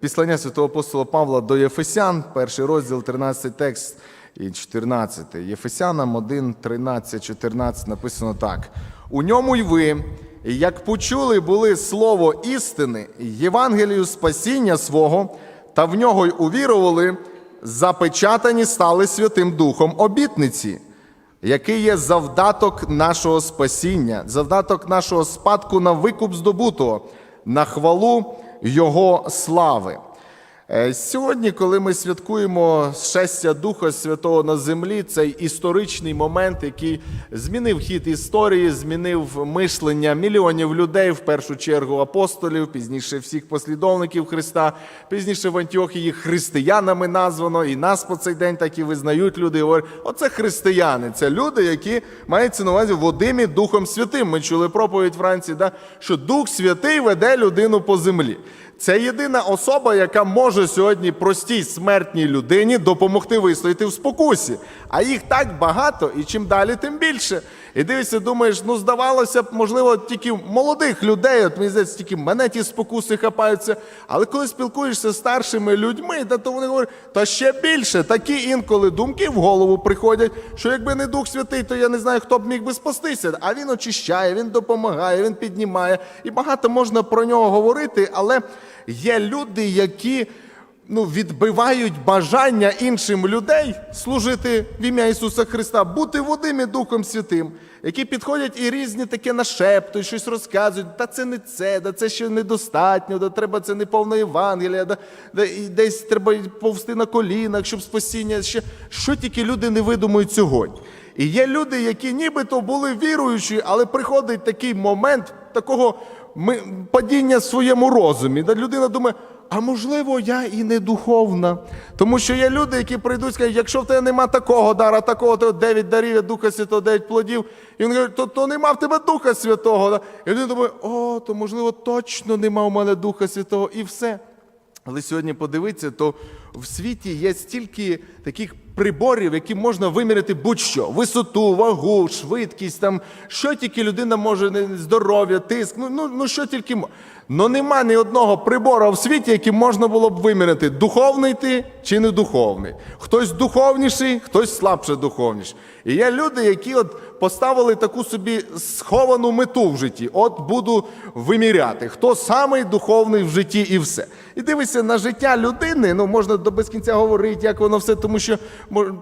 Післання святого апостола Павла до Єфесян, перший розділ, 13 текст і 14. Єфесянам 1, 13, 14 написано так. У ньому й ви, як почули були слово істини, Євангелію спасіння свого, та в нього й увірували, запечатані стали Святим Духом обітниці, який є завдаток нашого спасіння, завдаток нашого спадку на викуп здобутого, на хвалу Його слави. Е, Сьогодні, коли ми святкуємо шестя Духа Святого на землі, цей історичний момент, який змінив хід історії, змінив мишлення мільйонів людей, в першу чергу апостолів, пізніше всіх послідовників Христа, пізніше в Антіохії християнами названо, і нас по цей день так і визнають люди. Говорять, оце християни, це люди, які мається на увазі водимі Духом Святим. Ми чули проповідь Франції, да, що Дух Святий веде людину по землі. Це єдина особа, яка може сьогодні простій смертній людині допомогти вистояти в спокусі. А їх так багато, і чим далі, тим більше. І дивишся, думаєш, ну здавалося б, можливо, тільки молодих людей, от мені здається, тільки мене ті спокуси хапаються. Але коли спілкуєшся з старшими людьми, то вони говорять, та ще більше. Такі інколи думки в голову приходять, що якби не Дух Святий, то я не знаю, хто б міг би спастися. А він очищає, він допомагає, він піднімає. І багато можна про нього говорити, але є люди, які ну, відбивають бажання іншим людей служити в ім'я Ісуса Христа, бути водими Духом Святим, які підходять і різні таке нашептують, щось розказують, та це не це, да це ще недостатньо, да треба це не повна Євангелія, да, да, і десь треба повсти на колінах, щоб спасіння. Ще, що тільки люди не видумують сьогодні. І є люди, які нібито були віруючі, але приходить такий момент такого падіння в своєму розумі. Да людина думає, а можливо, я і не духовна. Тому що є люди, які прийдуть і скажуть, якщо в тебе нема такого дара, такого, то 9 дарів Духа Святого, 9 плодів. І він говорить, то, то нема в тебе Духа Святого. І він думає, о, то можливо точно нема в мене Духа Святого, і все. Але сьогодні подивитися, то в світі є стільки таких приборів, які можна виміряти будь-що: висоту, вагу, швидкість, там, що тільки людина може, здоров'я, тиск, ну, ну, ну що тільки. мо- Ну нема ні одного прибора в світі, яким можна було б виміряти, духовний ти чи не духовний. Хтось духовніший, хтось слабше духовніший. І є люди, які от поставили таку собі сховану мету в житті. От буду виміряти, хто самий духовний в житті і все. І дивися на життя людини, ну можна до без кінця говорити, як воно все, тому що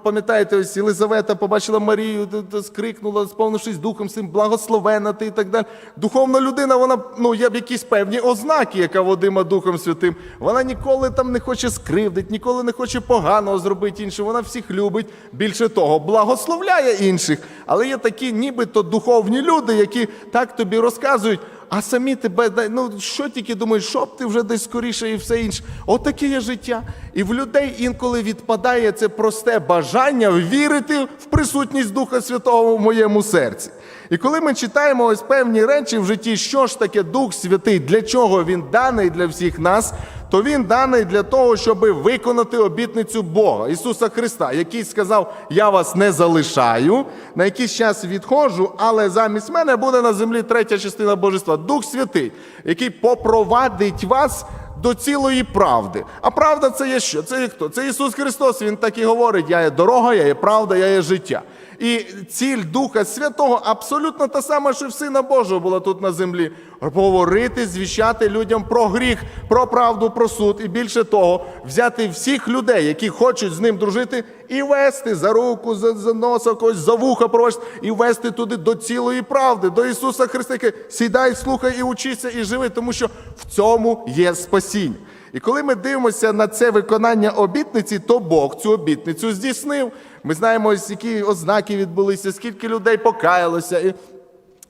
пам'ятаєте, ось Єлизавета побачила Марію, скрикнула, сповнившись духом цим, благословена ти і так далі. Духовна людина, вона ну є б якісь певні ознаки, яка водима Духом Святим. Вона ніколи там не хоче скривдити, ніколи не хоче поганого зробити іншим. Вона всіх любить. Більше того, благословляє інших. Але є такі, нібито духовні люди, які так тобі розказують. А самі тебе, ну що тільки думаєш, що ти вже десь скоріше і все інше. Отаке є життя. І в людей інколи відпадає це просте бажання вірити в присутність Духа Святого в моєму серці. І коли ми читаємо ось певні речі в житті, що ж таке Дух Святий, для чого він даний для всіх нас, то він даний для того, щоб виконати обітницю Бога, Ісуса Христа, який сказав: Я вас не залишаю, на якийсь час відходжу, але замість мене буде на землі третя частина Божества, Дух Святий, який попровадить вас. До цілої правди. А правда це є що? Це є хто? Це Ісус Христос. Він так і говорить: Я є дорога, я є правда, я є життя. І ціль Духа Святого абсолютно та сама, що в Сина Божого була тут на землі. Говорити, звіщати людям про гріх, про правду, про суд. І більше того, взяти всіх людей, які хочуть з ним дружити, і вести за руку, за, за носа, когось за вуха провести, і вести туди до цілої правди, до Ісуса Христа, який сідай, слухай і учися, і живи, тому що в цьому є спасіння. І коли ми дивимося на це виконання обітниці, то Бог цю обітницю здійснив. Ми знаємо, які ознаки відбулися, скільки людей покаялося.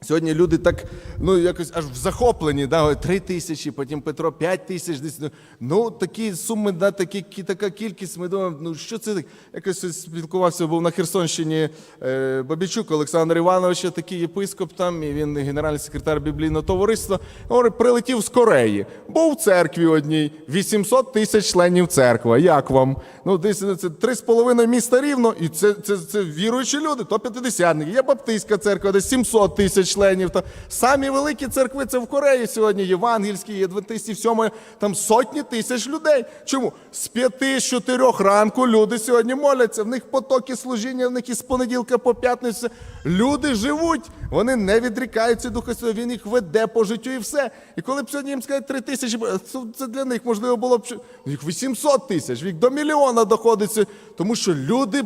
Сьогодні люди так ну якось аж в захопленні, да, ой, три тисячі, потім Петро п'ять тисяч. Десь ну, ну такі суми, да, такі така кількість. Ми думаємо, ну що це так? Якось спілкувався, був на Херсонщині е, Бабічук Олександр Іванович, такий єпископ там, і він генеральний секретар біблійного товариства. Говорить, прилетів з Кореї. Був в церкві одній, 800 тисяч членів церкви. Як вам? Ну, десь ну, це три з половиною міста рівно, і це, це, це віруючі люди, то п'ятидесятники. Є баптистська церква, десь 700 тисяч тисяч членів. Та самі великі церкви це в Кореї сьогодні, євангельські, є сьомої, там сотні тисяч людей. Чому? З п'яти, з чотирьох ранку люди сьогодні моляться. В них потоки служіння, в них із понеділка по п'ятницю. Люди живуть, вони не відрікаються Духа Святого, він їх веде по життю і все. І коли б сьогодні їм сказати три тисячі, це- для них можливо було б їх 800 тисяч, їх до мільйона доходиться, тому що люди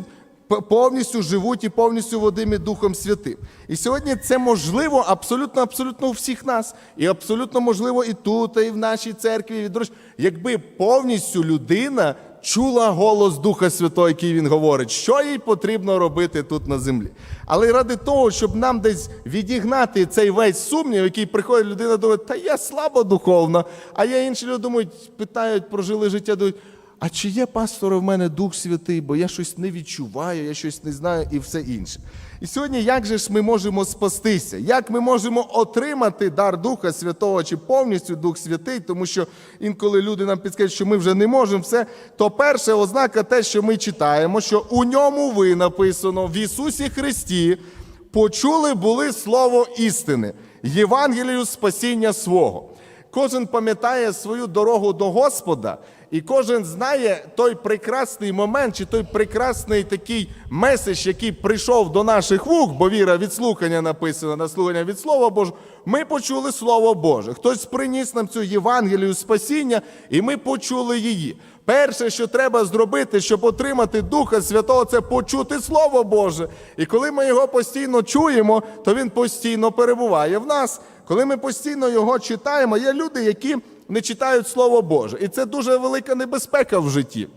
повністю живуть і повністю водимі Духом Святим. І сьогодні це можливо абсолютно, абсолютно у всіх нас. І абсолютно можливо і тут, і в нашій церкві, і відроч- якби повністю людина чула голос Духа Святого, який він говорить, що їй потрібно робити тут на землі. Але ради того, щоб нам десь відігнати цей весь сумнів, який приходить людина, думає, та я слабо духовна, а є інші люди думають, питають, прожили життя, думають, а чи є пасторе в мене Дух Святий, бо я щось не відчуваю, я щось не знаю і все інше. І сьогодні, як же ж ми можемо спастися? Як ми можемо отримати дар Духа Святого чи повністю Дух Святий, тому що інколи люди нам підскажуть, що ми вже не можемо все, то перша ознака те, що ми читаємо, що у ньому ви написано в Ісусі Христі почули були слово істини, Євангелію спасіння свого. Кожен пам'ятає свою дорогу до Господа, і кожен знає той прекрасний момент, чи той прекрасний такий меседж, який прийшов до наших вух, бо віра від слухання написана на слухання від Слова Божого. Ми почули Слово Боже. Хтось приніс нам цю Євангелію спасіння, і ми почули її. Перше, що треба зробити, щоб отримати Духа Святого, це почути Слово Боже. І коли ми його постійно чуємо, то він постійно перебуває в нас. Коли ми постійно його читаємо, є люди, які не читають Слово Боже. І це дуже велика небезпека в житті.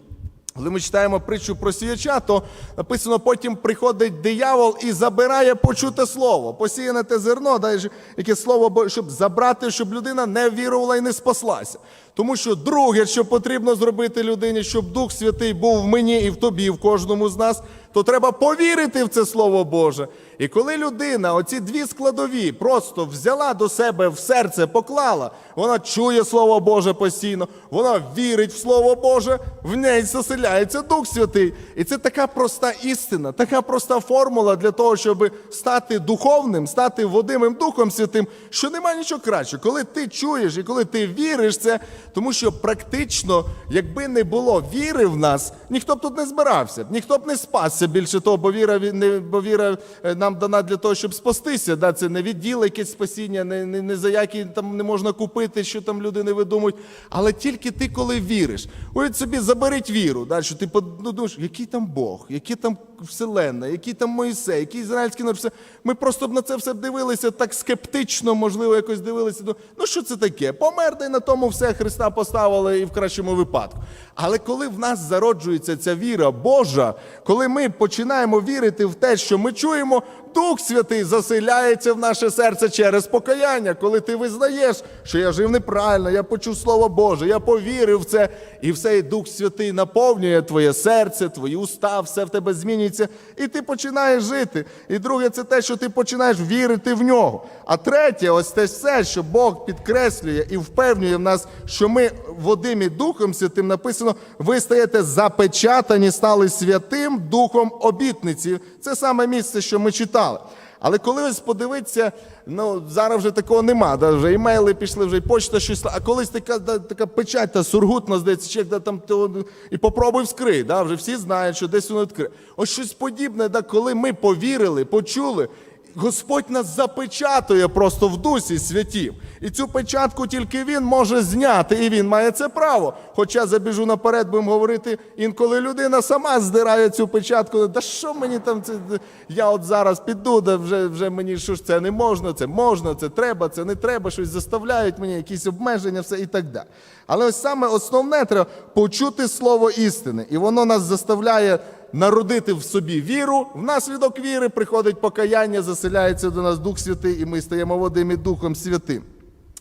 Коли ми читаємо притчу про сіяча, то написано, потім приходить диявол і забирає почуте слово, посіяне те зерно, да, яке слово, щоб забрати, щоб людина не вірувала і не спаслася. Тому що друге, що потрібно зробити людині, щоб Дух Святий був в мені і в тобі, в кожному з нас, то треба повірити в це Слово Боже. І коли людина оці дві складові просто взяла до себе в серце, поклала, вона чує Слово Боже постійно, вона вірить в Слово Боже, в неї заселяється Дух Святий. І це така проста істина, така проста формула для того, щоб стати духовним, стати водимим Духом Святим, що немає нічого краще. Коли ти чуєш і коли ти віриш це, тому що практично, якби не було віри в нас, ніхто б тут не збирався, ніхто б не спасся більше того, бо віра, не, бо віра е, нам дана для того, щоб спастися. Да? Це не відділ якесь спасіння, не, не, не за які там не можна купити, що там люди не видумують. Але тільки ти, коли віриш, уявіть собі, заберіть віру. Да? Що ти подумаєш, ну, який там Бог, який там Вселенна, який там Моїсей, який ізраїльський народ. Ми просто б на це все дивилися так скептично, можливо, якось дивилися. Ну, Ну що це таке? Помер, на тому все Христа поставили і в кращому випадку. Але коли в нас зароджується ця віра Божа, коли ми починаємо вірити в те, що ми чуємо, Дух Святий заселяється в наше серце через покаяння, коли ти визнаєш, що я жив неправильно, я почув Слово Боже, я повірив в це, і все, і Дух Святий наповнює твоє серце, твої уста, все в тебе змінюється, і ти починаєш жити. І друге, це те, що ти починаєш вірити в нього. А третє, ось те все, що Бог підкреслює і впевнює в нас, що ми водимі Духом Святим, написано, ви стаєте запечатані, стали святим Духом обітниці. Це саме місце, що ми читали. Але коли ось подивитися, ну зараз вже такого нема, да, вже імейли пішли, вже і почта щось. А колись така, да, така печать, та сургутна, здається, чи як да, там то, і попробуй вскрий. Да, вже всі знають, що десь воно відкриє. Ось щось подібне, да, коли ми повірили, почули. Господь нас запечатує просто в дусі святів. І цю печатку тільки він може зняти, і він має це право. Хоча забіжу наперед, будемо говорити, інколи людина сама здирає цю печатку. Да що мені там це? Я от зараз піду, да вже, вже мені що ж це не можна, це можна, це треба, це не треба, щось заставляють мені, якісь обмеження, все і так далі. Але ось саме основне треба почути слово істини, і воно нас заставляє народити в собі віру. Внаслідок віри приходить покаяння, заселяється до нас Дух Святий, і ми стаємо водимі Духом Святим.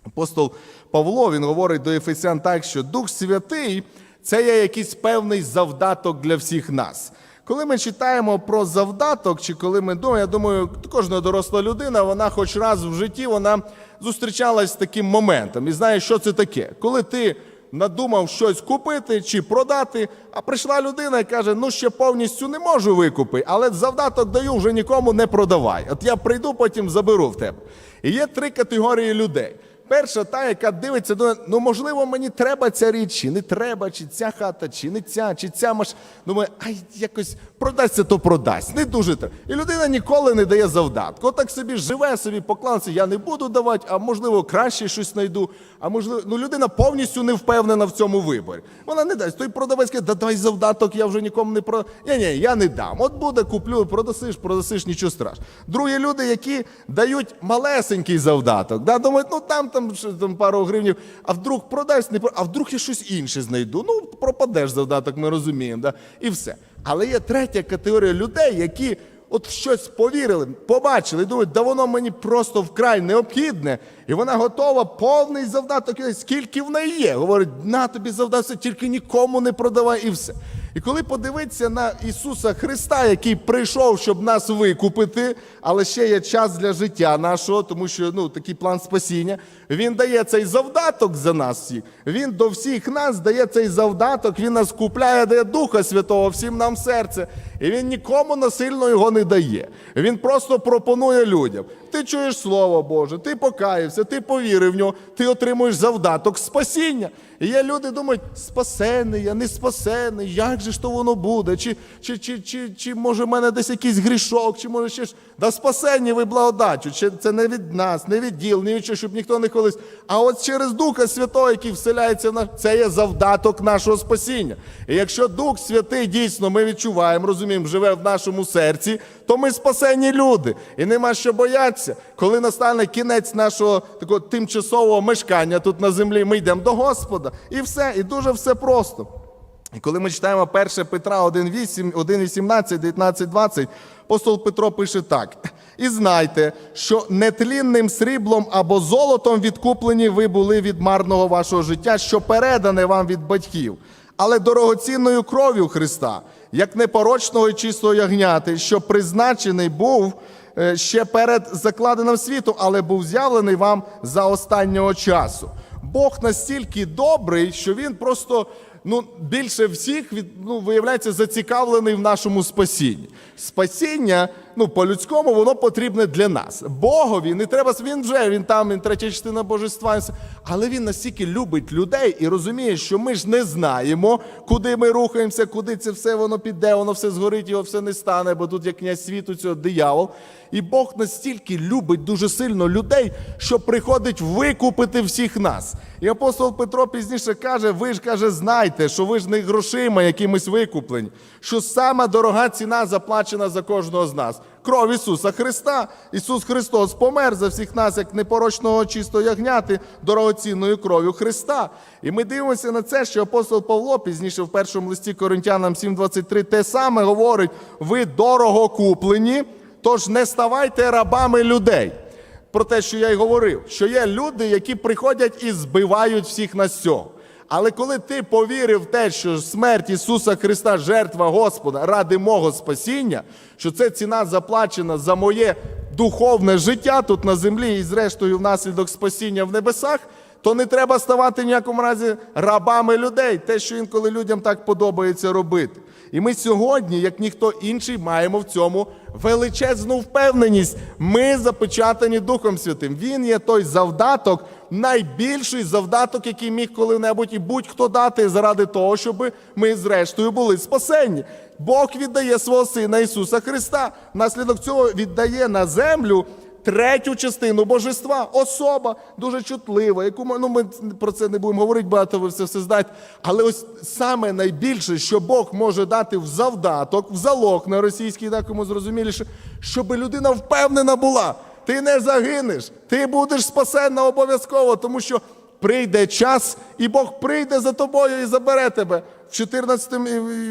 Апостол Павло він говорить до Ефесян так, що Дух Святий це є якийсь певний завдаток для всіх нас. Коли ми читаємо про завдаток, чи коли ми думаємо, я думаю, кожна доросла людина, вона хоч раз в житті вона зустрічалась з таким моментом і знає, що це таке. Коли ти надумав щось купити чи продати. А прийшла людина і каже: ну ще повністю не можу викупити, але завдаток даю вже нікому не продавай. От я прийду, потім заберу в тебе. І є три категорії людей. Перша та, яка дивиться, ну можливо, мені треба ця річ, чи не треба, чи ця хата, чи не ця, чи ця маш. Думаю, ай, якось продасться, то продасть. Не дуже треба. І людина ніколи не дає завдатку. Отак собі живе, собі поклався, я не буду давати, а можливо, краще щось знайду. А можливо, ну людина повністю не впевнена в цьому виборі. Вона не дасть. Той продавець каже, да дай завдаток, я вже нікому не продам. Ні, ні, я не дам. От буде, куплю, продасиш, продасиш, нічого страшного. Другі люди, які дають малесенький завдаток, да, думають, ну там, там, там пару гривнів, а вдруг продасть, не про- а вдруг я щось інше знайду. Ну, пропадеш завдаток, ми розуміємо, да, і все. Але є третя категорія людей, які от щось повірили, побачили, думають, да воно мені просто вкрай необхідне, і вона готова повний завдаток, скільки в неї є. Говорить, на тобі завдався, тільки нікому не продавай і все. І коли подивитися на Ісуса Христа, який прийшов, щоб нас викупити, але ще є час для життя нашого, тому що ну, такий план спасіння, Він дає цей завдаток за нас всіх. Він до всіх нас дає цей завдаток, Він нас купляє, дає Духа Святого всім нам серце. І він нікому насильно його не дає. Він просто пропонує людям. Ти чуєш Слово Боже, ти покаявся, ти повірив в нього, ти отримуєш завдаток спасіння. І є люди думають, спасений, я не спасений, як же ж то воно буде? Чи, чи, чи, чи, чи може в мене десь якийсь грішок, чи може ще ж. Да спасенні ви благодаттю. Чи це не від нас, не від діл, не від чого, щоб ніхто не колись. А от через Духа Святого, який вселяється в нас, це є завдаток нашого спасіння. І якщо Дух Святий дійсно ми відчуваємо, розуміємо, живе в нашому серці, то ми спасені люди. І нема що боятися. Коли настане кінець нашого такого тимчасового мешкання тут на землі, ми йдемо до Господа. І все, і дуже все просто. І коли ми читаємо 1 Петра 1,8, 1,18, 19, 20, апостол Петро пише так: І знайте, що нетлінним сріблом або золотом відкуплені ви були від марного вашого життя, що передане вам від батьків, але дорогоцінною кров'ю Христа, як непорочного і чистого ягняти, що призначений був е, ще перед закладеним світу, але був з'явлений вам за останнього часу. Бог настільки добрий, що він просто ну, більше всіх від, ну, виявляється зацікавлений в нашому спасінні. Спасіння, ну, по-людському, воно потрібне для нас. Богові не треба, він вже, він там, він третя частина божества. Але він настільки любить людей і розуміє, що ми ж не знаємо, куди ми рухаємося, куди це все воно піде, воно все згорить, його все не стане, бо тут є князь світу, цього диявол. І Бог настільки любить дуже сильно людей, що приходить викупити всіх нас. І апостол Петро пізніше каже: ви ж каже, знайте, що ви ж не грошима якимось викуплені, що сама дорога ціна заплачена за кожного з нас. Кров Ісуса Христа. Ісус Христос помер за всіх нас, як непорочного чистого ягняти, дорогоцінною кров'ю Христа. І ми дивимося на це, що апостол Павло пізніше в першому листі Коринтянам 7,23 те саме говорить: ви дорого куплені. Тож не ставайте рабами людей. Про те, що я й говорив, що є люди, які приходять і збивають всіх нас з цього. Але коли ти повірив в те, що смерть Ісуса Христа, жертва Господа ради мого спасіння, що це ціна заплачена за моє духовне життя тут на землі і, зрештою, внаслідок спасіння в небесах, то не треба ставати ніякому разі рабами людей, те, що інколи людям так подобається робити. І ми сьогодні, як ніхто інший, маємо в цьому величезну впевненість. Ми запечатані Духом Святим. Він є той завдаток, найбільший завдаток, який міг коли-небудь і будь-хто дати заради того, щоб ми, зрештою, були спасенні. Бог віддає свого Сина Ісуса Христа. Внаслідок цього віддає на землю третю частину божества, особа дуже чутлива, яку ми, ну, ми про це не будемо говорити, багато ви все все знаєте. Але ось саме найбільше, що Бог може дати в завдаток, в залог на російській, так кому зрозуміліше, щоб людина впевнена була. Ти не загинеш, ти будеш спасенна обов'язково, тому що прийде час, і Бог прийде за тобою і забере тебе. В 14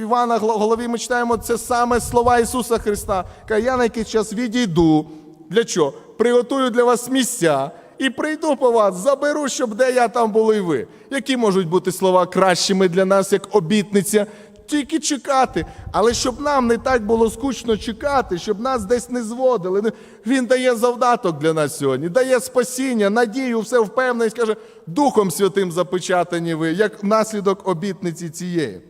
Івана голові ми читаємо це саме слова Ісуса Христа. Каже, я на якийсь час відійду. Для чого? Приготую для вас місця і прийду по вас, заберу, щоб де я там були ви. Які можуть бути слова кращими для нас, як обітниця? Тільки чекати. Але щоб нам не так було скучно чекати, щоб нас десь не зводили. Він дає завдаток для нас сьогодні, дає спасіння, надію, все впевненість, каже, Духом Святим запечатані ви, як наслідок обітниці цієї.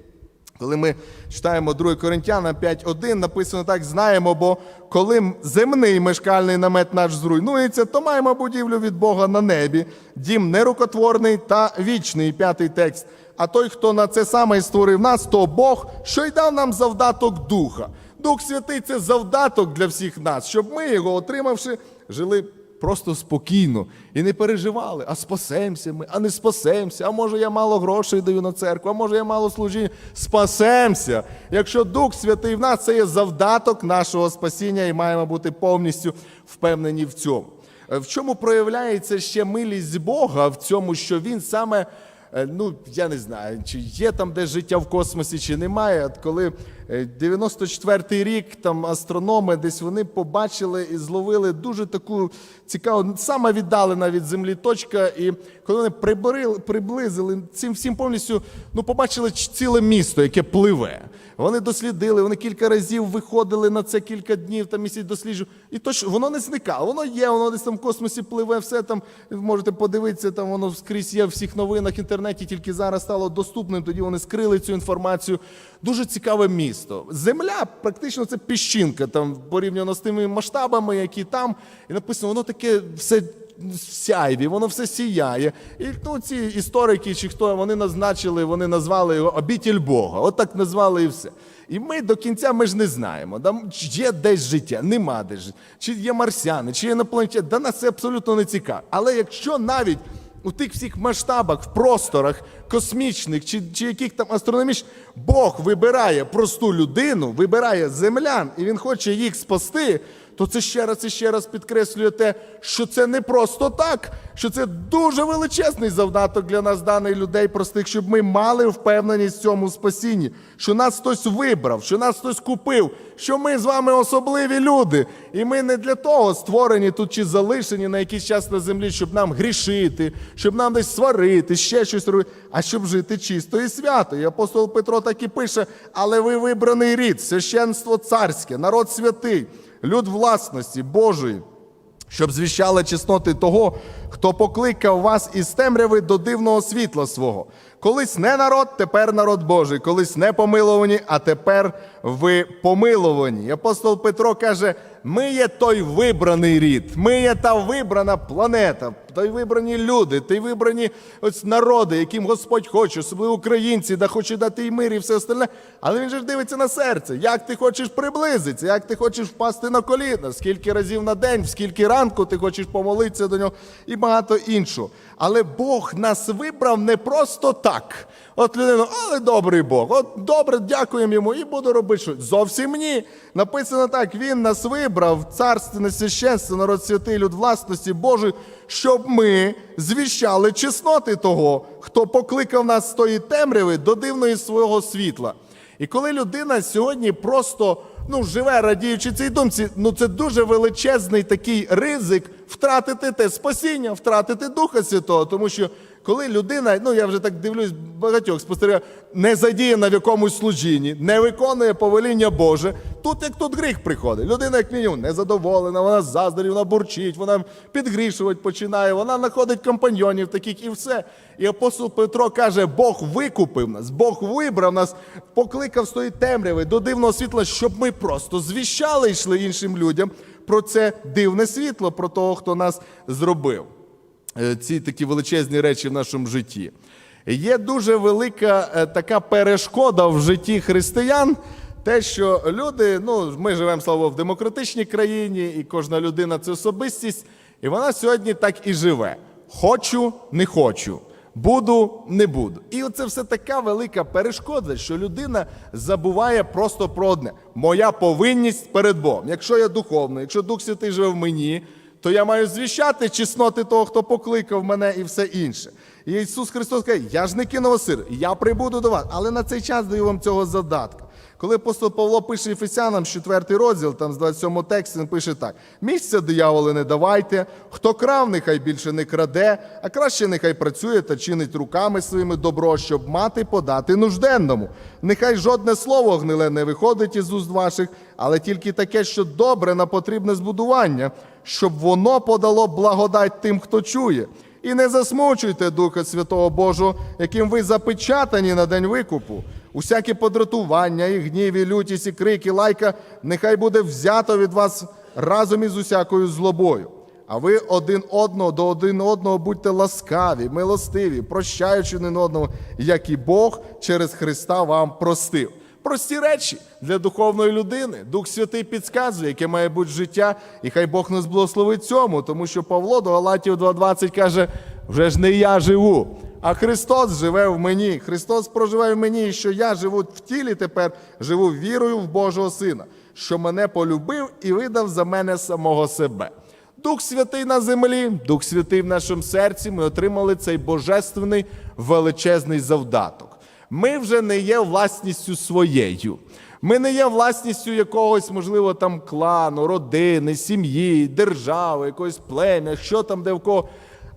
Коли ми читаємо 2 Коринтяна 5.1, написано так: знаємо, бо коли земний мешкальний намет наш зруйнується, то маємо будівлю від Бога на небі, дім нерукотворний та вічний. П'ятий текст. А той, хто на це саме створив нас, то Бог, що й дав нам завдаток Духа. Дух Святий це завдаток для всіх нас, щоб ми, його отримавши, жили просто спокійно і не переживали, а спасемося ми, а не спасемося. А може я мало грошей даю на церкву, а може я мало служіння. Спасемося. Якщо Дух Святий в нас, це є завдаток нашого спасіння, і маємо бути повністю впевнені в цьому. Е, В чому проявляється ще милість Бога в цьому, що Він саме. Е, Ну, я не знаю, чи є там десь життя в космосі, чи немає. От коли 94-й рік там астрономи десь вони побачили і зловили дуже таку цікаву, саме віддалена від землі точка. І коли вони приборили, приблизили цим всім повністю, ну побачили ціле місто, яке пливе. Вони дослідили, вони кілька разів виходили на це кілька днів, там місяць досліджували. І то ж воно не зникало. Воно є, воно десь там в космосі пливе, все там можете подивитися, там воно скрізь є в всіх новинах, інтернеті, тільки зараз стало доступним. Тоді вони скрили цю інформацію. Дуже цікаве місто. Земля практично це піщинка, там порівняно з тими масштабами, які там. І написано, воно таке все сяйві, воно все сіяє. І ну, ці історики, чи хто вони назначили, вони назвали його обітель Бога. От так назвали і все. І ми до кінця ми ж не знаємо. Там є десь життя, нема десь життя, чи є марсіани, чи є інопланетяни. Да нас це абсолютно не цікаво. Але якщо навіть у тих всіх масштабах, в просторах космічних чи, чи яких там астрономічних, Бог вибирає просту людину, вибирає землян, і він хоче їх спасти, то це ще раз і ще раз підкреслює те, що це не просто так, що це дуже величезний завдаток для нас, даних людей простих, щоб ми мали впевненість в цьому спасінні, що нас хтось вибрав, що нас хтось купив, що ми з вами особливі люди. І ми не для того створені тут чи залишені на якийсь час на землі, щоб нам грішити, щоб нам десь сварити, ще щось робити, а щоб жити чисто і свято. І апостол Петро так і пише: але ви вибраний рід, священство царське, народ святий, люд власності Божої щоб звіщали чесноти того, хто покликав вас із темряви до дивного світла свого. Колись не народ, тепер народ Божий, колись не помиловані, а тепер ви помиловані. Апостол Петро каже: ми є той вибраний рід, ми є та вибрана планета, той вибрані люди, ті вибрані ось народи, яким Господь хоче, особливо українці, да хоче дати і мир, і все остальне. Але він же ж дивиться на серце. Як ти хочеш приблизитися, як ти хочеш впасти на коліна, скільки разів на день, в скільки ранку ти хочеш помолитися до нього і багато іншого. Але Бог нас вибрав не просто так. От людина, але добрий Бог, от добре, дякуємо йому і буду робити щось. Зовсім ні. Написано так: Він нас вибрав, царственне священство, народ святий, люд власності Божої, щоб ми звіщали чесноти того, хто покликав нас з тої темряви до дивної свого світла. І коли людина сьогодні просто ну, живе, радіючи цій думці, ну це дуже величезний такий ризик втратити те спасіння, втратити Духа Святого. Тому що коли людина, ну я вже так дивлюсь, багатьох спостерігаю, не задіяна в якомусь служінні, не виконує повеління Боже, тут як тут гріх приходить. Людина, як мінімум, незадоволена, вона заздрить, вона бурчить, вона підгрішувати починає, вона знаходить компаньйонів таких і все. І апостол Петро каже: Бог викупив нас, Бог вибрав нас, покликав з тої темряви до дивного світла, щоб ми просто звіщали йшли іншим людям про це дивне світло, про того, хто нас зробив. Е, Ці такі величезні речі в нашому житті. Є дуже велика е, така перешкода в житті християн. Те, що люди, ну ми живемо слава в демократичній країні, і кожна людина це особистість, і вона сьогодні так і живе: хочу, не хочу, буду, не буду. І оце все така велика перешкода, що людина забуває просто про одне: моя повинність перед Богом. Якщо я духовний, якщо Дух Святий живе в мені, то я маю звіщати чесноти того, хто покликав мене і все інше. І Ісус Христос каже, я ж не кинув сир, я прибуду до вас, але на цей час даю вам цього задатка. Коли апостол Павло пише Ефесянам, 4 розділ, там з 27 тексту, він пише так: місця дияволи не давайте, хто крав, нехай більше не краде, а краще нехай працює та чинить руками своїми добро, щоб мати подати нужденному. Нехай жодне слово гниле не виходить із уст ваших, але тільки таке, що добре на потрібне збудування, щоб воно подало благодать тим, хто чує. І не засмучуйте Духа Святого Божого, яким ви запечатані на день викупу. Усяке подратування, і гнів, і лютість, і крик, і лайка, нехай буде взято від вас разом із усякою злобою. А ви один одного до один одного будьте ласкаві, милостиві, прощаючи один одного, як і Бог через Христа вам простив. Прості речі для духовної людини. Дух Святий підказує, яке має бути життя, і хай Бог нас благословить цьому, тому що Павло до Галатів 2.20 каже: вже ж не я живу, а Христос живе в мені. Христос проживає в мені, і що я живу в тілі тепер, живу вірою в Божого Сина, що мене полюбив і видав за мене самого себе. Дух Святий на землі, Дух Святий в нашому серці. Ми отримали цей божественний величезний завдаток. Ми вже не є власністю своєю. Ми не є власністю якогось, можливо, там клану, родини, сім'ї, держави, якогось плем'я, що там де в кого.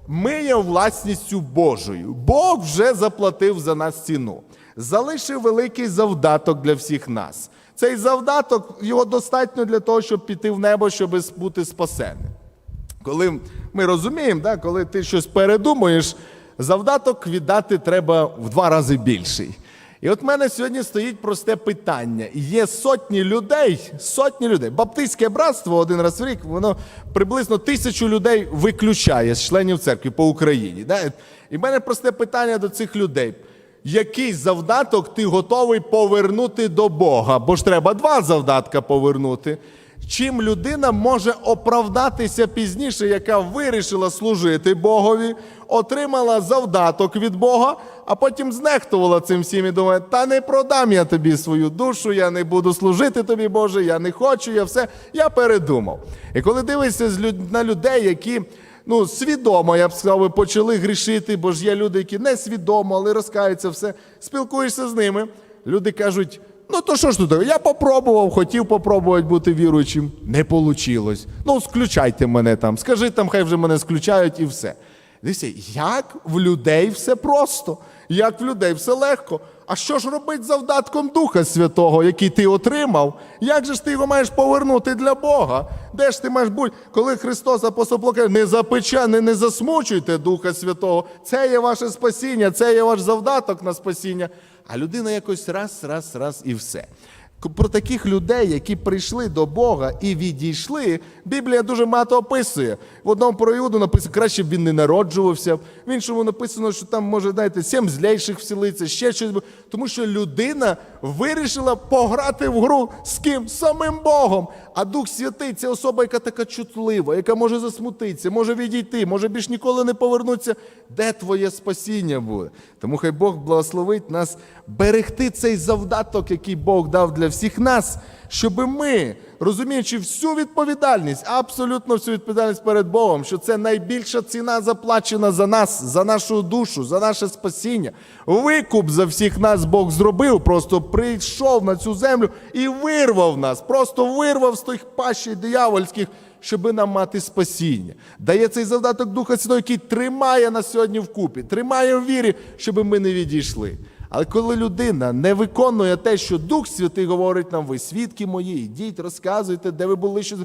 Ми є власністю Божою. Бог вже заплатив за нас ціну. Залишив великий завдаток для всіх нас. Цей завдаток його достатньо для того, щоб піти в небо, щоб бути спасеним. Коли ми розуміємо, да, коли ти щось передумуєш, завдаток віддати треба в два рази більший. І от в мене сьогодні стоїть просте питання. Є сотні людей, сотні людей. Баптистське братство один раз в рік, воно приблизно тисячу людей виключає з членів церкви по Україні. Да? І в мене просте питання до цих людей. Який завдаток ти готовий повернути до Бога? Бо ж треба два завдатка повернути. Чим людина може оправдатися пізніше, яка вирішила служити Богові, отримала завдаток від Бога, а потім знехтувала цим всім і думає, та не продам я тобі свою душу, я не буду служити тобі, Боже, я не хочу, я все, я передумав. І коли дивишся на людей, які ну, свідомо, я б сказав, би, почали грішити, бо ж є люди, які не свідомо, але розкаються все, спілкуєшся з ними, люди кажуть. Ну то що ж тут? Я попробував, хотів попробувати бути віруючим. Не вийшло. Ну, включайте мене там. Скажи там, хай вже мене сключають і все. Дивіться, як в людей все просто, як в людей все легко. А що ж робить з завдатком Духа Святого, який ти отримав? Як же ж ти його маєш повернути для Бога? Де ж ти маєш бути? Коли Христос апостол не запеча, не, не засмучуйте Духа Святого. Це є ваше спасіння, це є ваш завдаток на спасіння. А людина якось раз, раз, раз і все. Про таких людей, які прийшли до Бога і відійшли, Біблія дуже багато описує. В одному про Іуду написано, краще б він не народжувався. В іншому написано, що там може, знаєте, сім злейших вселиться, ще щось. Тому що людина вирішила пограти в гру з ким? Самим Богом. А Дух Святий це особа, яка така чутлива, яка може засмутитися, може відійти, може більш ніколи не повернутися. Де твоє спасіння буде? Тому хай Бог благословить нас берегти цей завдаток, який Бог дав для всіх нас, щоб ми, розуміючи всю відповідальність, абсолютно всю відповідальність перед Богом, що це найбільша ціна заплачена за нас, за нашу душу, за наше спасіння. Викуп за всіх нас Бог зробив, просто прийшов на цю землю і вирвав нас, просто вирвав з тих пащей диявольських. Щоби нам мати спасіння, дає цей завдаток Духа Святого, який тримає нас сьогодні вкупі, тримає в вірі, щоб ми не відійшли. Але коли людина не виконує те, що Дух Святий говорить нам, ви свідки мої, йдіть, розказуйте, де ви були, що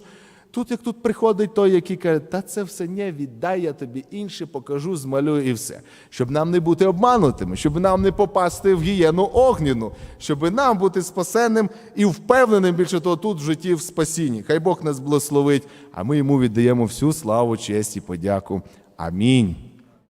тут, як тут приходить той, який каже, та це все не віддай, я тобі інше покажу, змалюю і все. Щоб нам не бути обманутими, щоб нам не попасти в гієну огняну, щоб нам бути спасенним і впевненим більше того тут в житті в спасінні. Хай Бог нас благословить, а ми йому віддаємо всю славу, честь і подяку. Амінь.